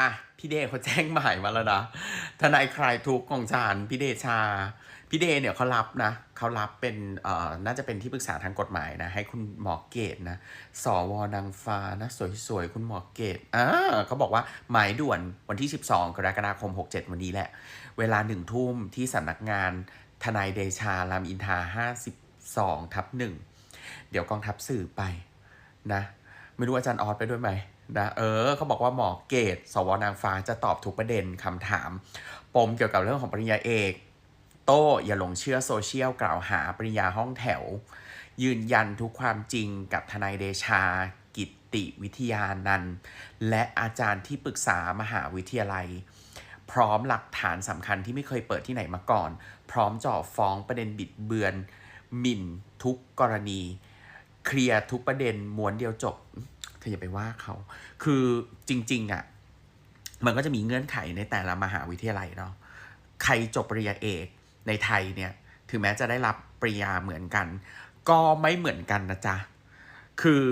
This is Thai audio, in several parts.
อะพี่เดชเขาแจ้งหมายมาแล้วนะทนายคลายทุกข์ของฉันพี่เดชา พี่เดชเนี่ยเขารับนะเขารับเป็นเอ่อน่าจะเป็นที่ปรึกษาทางกฎหมายนะ ให้คุณหมอเกตนะสวนางฟ้านะสวยๆ คุณหมอเกตอ่าเขาบอกว่าหมายด่วนวันที่ 12 กรกฎาคม 67 วันนี้แหละ เวลาหนึ่งทุ่มที่สำนักงานทนายเดชารามอินทรา52ทับหนึ่งเดี๋ยวกองทัพสื่อไปนะ ไม่รู้อาจารย์ออสไปด้วยไหม นะเออเขาบอกว่าหมอเกตสวนางฟ้าจะตอบทุกประเด็นคำถาม ปมเกี่ยวกับเรื่องของปริญญาเอก โต้อย่าหลงเชื่อโซเชียลกล่าวหาปริญญาห้องแถว ยืนยันทุกความจริงกับทนายเดชา กิตติวิทยานันท์และอาจารย์ที่ปรึกษามหาวิทยาลัย พร้อมหลักฐานสำคัญที่ไม่เคยเปิดที่ไหนมาก่อน พร้อมจ่อฟ้องประเด็นบิดเบือนหมิ่นทุกกรณี เคลียร์ทุกประเด็นม้วนเดียวจบ เธออย่าไปว่าเขา คือจริง ๆอะ มันก็จะมีเงื่อนไขในแต่ละมหาวิทยาลัยเนาะ ใครจบปริญญาเอกในไทยเนี่ย ถึงแม้จะได้รับปริญญาเหมือนกัน ก็ไม่เหมือนกันนะจ๊ะ คือ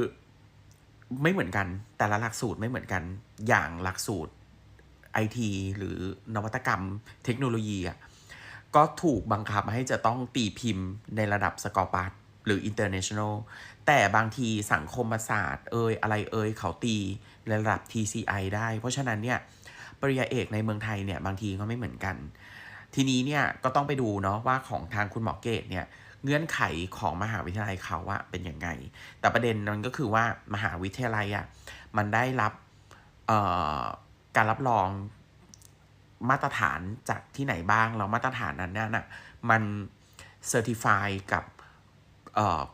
ไม่เหมือนกัน แต่ละหลักสูตรไม่เหมือนกัน อย่างหลักสูตรไอทีหรือนวัตกรรมเทคโนโลยีอะ ก็ถูกบังคับให้จะต้องตีพิมพ์ในระดับสกอร์ปัส หรือ international แต่บางทีสังคมศาสตร์เอยอะไรเอยเขาตีระดับ TCI ได้ เพราะฉะนั้นเนี่ยปริญญาเอกในเมืองไทยเนี่ยบางทีก็ไม่เหมือนกัน ทีนี้เนี่ยก็ต้องไปดูเนาะว่าของทางคุณหมอเกตเนี่ยเงื่อนไขของมหาวิทยาลัยเขาอะเป็นยังไง แต่ประเด็นมันก็คือว่ามหาวิทยาลัยอะมันได้รับการรับรองมาตรฐานจากที่ไหนบ้างแล้วมาตรฐานนั้นเนี่ยนะมันเซอร์ติฟายกับ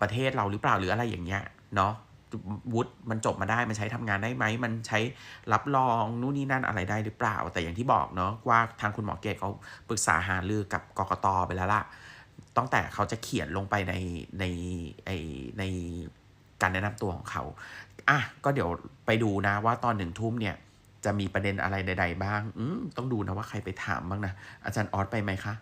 ประเทศเราหรือเปล่าหรืออะไรอย่างเงี้ยเนาะวุฒิมันจบมาได้มันใช้ทำงานได้ไหมมันใช้รับรองนู่นนี่นั่นอะไรได้หรือเปล่า แต่อย่างที่บอกเนาะว่าทางคุณหมอเกตเขาปรึกษาหารือกับกกตไปแล้วล่ะตั้งแต่เขาจะเขียนลงไปในในในในการแนะนำตัวของเขาอะก็เดี๋ยวไปดูนะว่าตอนหนึ่งทุ่มเนี่ย จะมีประเด็นอะไรใด ๆ บ้าง อืต้องดูนะว่าใครไปถามบ้างนะอาจารย์ออสไปไหมคะ